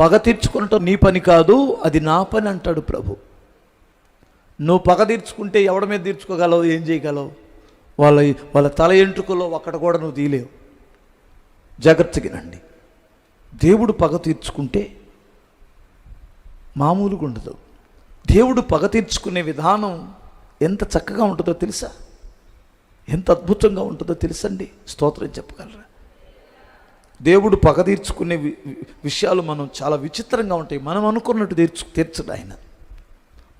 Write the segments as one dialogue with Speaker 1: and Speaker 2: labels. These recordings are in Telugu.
Speaker 1: పగ తీర్చుకునటం నీ పని కాదు అది నా పని అంటాడు ప్రభు. నువ్వు పగ తీర్చుకుంటే ఎవడి మీద తీర్చుకోగలవు ఏం చేయగలవు? వాళ్ళ వాళ్ళ తల ఎంట్రుకలో ఒక్కడ కూడా నువ్వు తీయలేవు. జాగ్రత్తగినండి దేవుడు పగ తీర్చుకుంటే మామూలుగా ఉండదు. దేవుడు పగ తీర్చుకునే విధానం ఎంత చక్కగా ఉంటుందో తెలుసా? ఎంత అద్భుతంగా ఉంటుందో తెలుసండి? స్తోత్రం చెప్పగలరా? దేవుడు పగ తీర్చుకునే వి- వి- విషయాలు మనం చాలా విచిత్రంగా ఉంటాయి. మనం అనుకున్నట్టు తీర్చు తీర్చడు ఆయన.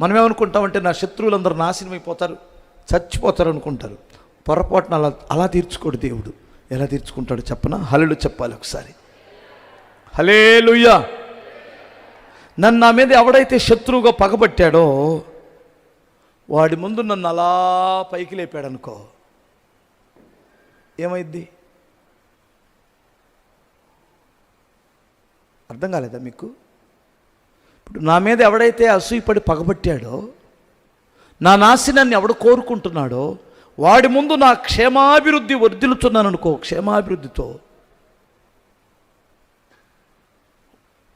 Speaker 1: మనం ఏమనుకుంటామంటే నా శత్రువులందరూ నాశనం అయిపోతారు చచ్చిపోతారు అనుకుంటారు. పొరపాటున అలా అలా తీర్చుకోడు దేవుడు. ఎలా తీర్చుకుంటాడు చెప్పనా? హలలు చెప్పాలి ఒకసారి. హలే నన్ను నా మీద ఎవడైతే శత్రువుగా పగబట్టాడో వాడి ముందు నన్ను అలా పైకి లేపాడు అనుకో ఏమైద్ది? అర్థం కాలేదా మీకు? ఇప్పుడు నా మీద ఎవడైతే అసూయపడి పగబట్టాడో నా నాశనాన్ని ఎవడు కోరుకుంటున్నాడో వాడి ముందు నా క్షేమాభివృద్ధి వర్ధిల్లుతున్నాను అనుకో క్షేమాభివృద్ధితో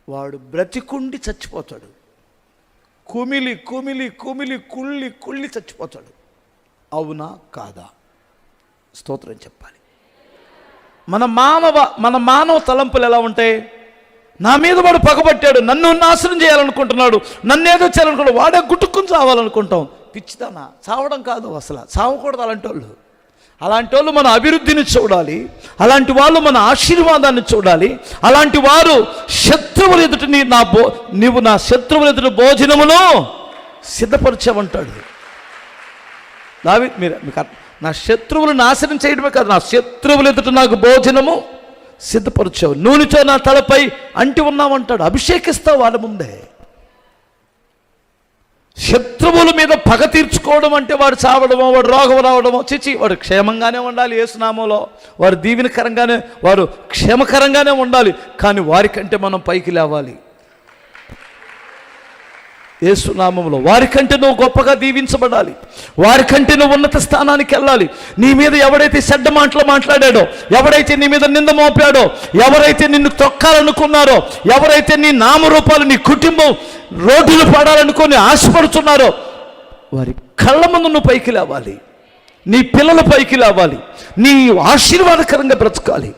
Speaker 1: వాడు బ్రతికుండి చచ్చిపోతాడు. కుమిలి కుమిలి కుమిలి కుళ్ళి కుళ్ళి చచ్చిపోతాడు. అవునా కాదా? స్తోత్రం చెప్పాలి. మన మానవ మన మానవ తలంపులు ఎలా ఉంటాయి? నా మీద వాడు పగబట్టాడు నన్ను నాశనం చేయాలనుకుంటున్నాడు నన్ను ఏదో చేయాలనుకుంటాడు వాడే గుట్టుకుని చావాలనుకుంటాం. పిచ్చిదానా చావడం కాదు అసలు చావకూడదు అలాంటి వాళ్ళు అలాంటి వాళ్ళు మన అభివృద్ధిని చూడాలి అలాంటి వాళ్ళు మన ఆశీర్వాదాన్ని చూడాలి అలాంటి వారు శత్రువులు ఎదుట నీ నా బో నీవు నా శత్రువుల ఎదుటి భోజనమును సిద్ధపరచమంటాడు దావి మీరు మీకు నా శత్రువులు నాశనం చేయడమే కాదు నా శత్రువులు ఎదుట నాకు భోజనము సిద్ధపరచావు. నూనెతో నా తలపై అంటి ఉన్నామంటాడు అభిషేకిస్తావు వాళ్ళ ముందే. శత్రువుల మీద పగ తీర్చుకోవడం అంటే వాడు చావడమో వాడు రోగం రావడమో చిచి వాడు క్షేమంగానే ఉండాలి ఏసునామంలో వారు దీవెనకరంగానే వారు క్షేమకరంగానే ఉండాలి. కానీ వారికంటే మనం పైకి లేవాలి. ఏసునామంలో వారికంటే నువ్వు గొప్పగా దీవించబడాలి. వారికంటే నువ్వు ఉన్నత స్థానానికి వెళ్ళాలి. నీ మీద ఎవడైతే చెడ్డ మాటలు మాట్లాడాడో ఎవడైతే నీ మీద నింద మోపాడో ఎవరైతే నిన్ను తొక్కాలనుకున్నారో ఎవరైతే నీ నామరూపాలు నీ కుటుంబం రోడ్డులు పడాలనుకొని ఆశపడుతున్నారో వారి కళ్ళ ముందు నువ్వు పైకి లేవాలి. నీ పిల్లల పైకి లేవాలి. నీ ఆశీర్వాదకరంగా బ్రతకాలి.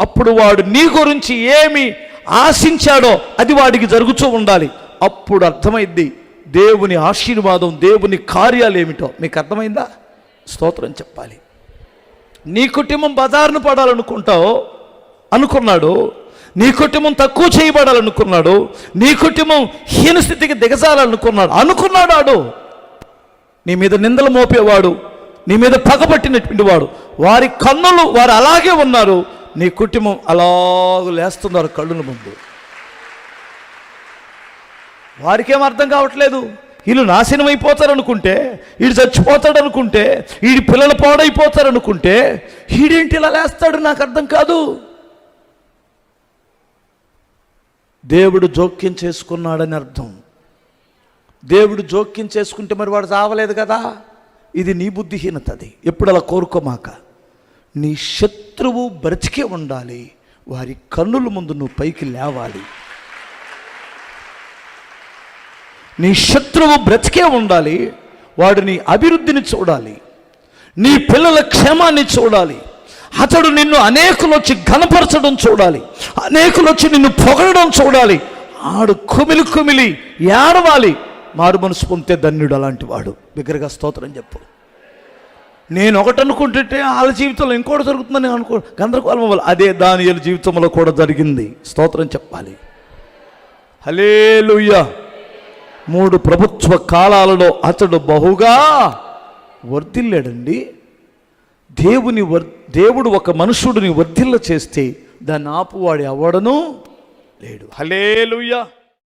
Speaker 1: అప్పుడు వాడు నీ గురించి ఏమి ఆశించాడో అది వాడికి జరుగుతూ ఉండాలి. అప్పుడు అర్థమైంది దేవుని ఆశీర్వాదం దేవుని కార్యాలు ఏమిటో. మీకు అర్థమైందా? స్తోత్రం చెప్పాలి. నీ కుటుంబం బజారును పడాలనుకుంటావు అనుకున్నాడు. నీ కుటుంబం తక్కువ చేయబడాలనుకున్నాడు. నీ కుటుంబం హీన స్థితికి దిగజాలనుకున్నాడు. అనుకున్నాడు ఆడు. నీ మీద నిందలు మోపేవాడు. నీ మీద పగబట్టినటువంటి వాడు. వారి కన్నులు వారు అలాగే ఉన్నారు. నీ కుటుంబం అలాగ లేస్తున్నారు కళ్ళుల ముందు. వారికేం అర్థం కావట్లేదు. వీళ్ళు నాశనం అయిపోతారు అనుకుంటే వీడు చచ్చిపోతాడు అనుకుంటే వీడి పిల్లలు పాడైపోతారు అనుకుంటే వీడేంటి ఇలా లేస్తాడు నాకు అర్థం కాదు. దేవుడు జోక్యం చేసుకున్నాడని అర్థం. దేవుడు జోక్యం చేసుకుంటే మరి వాడు చావలేదు కదా? ఇది నీ బుద్ధిహీనత అది ఎప్పుడు అలా కోరుకోమాక? నీ శత్రువు బ్రతికే ఉండాలి. వారి కన్నుల ముందు నువ్వు పైకి లేవాలి. నీ శత్రువు బ్రతికే ఉండాలి వాడు నీ అభివృద్ధిని చూడాలి నీ పిల్లల క్షేమాన్ని చూడాలి అతడు నిన్ను అనేకులు వచ్చి ఘనపరచడం చూడాలి అనేకులు వచ్చి నిన్ను పొగడడం చూడాలి ఆడు కుమిలి కుమిలి ఏడవాలి మారు మనసు పొందితే ధన్యుడు అలాంటి వాడు. బిగ్గరగా స్తోత్రం చెప్పు. నేను ఒకటి అనుకుంటుంటే వాళ్ళ జీవితంలో ఇంకోటి జరుగుతుందని అనుకో గందరగోళం అవ్వాలి. అదే దాని జీవితంలో కూడా జరిగింది. స్తోత్రం చెప్పాలి. హలేలుయ్యా మూడు ప్రభుత్వ కాలాలలో అతడు బహుగా వర్ధిల్లాడండి. దేవుని వర్ దేవుడు ఒక మనుషుడిని వర్ధిల్ల చేస్తే దాన్ని ఆపువాడు ఎవడను లేడు. హలేలుయ్యా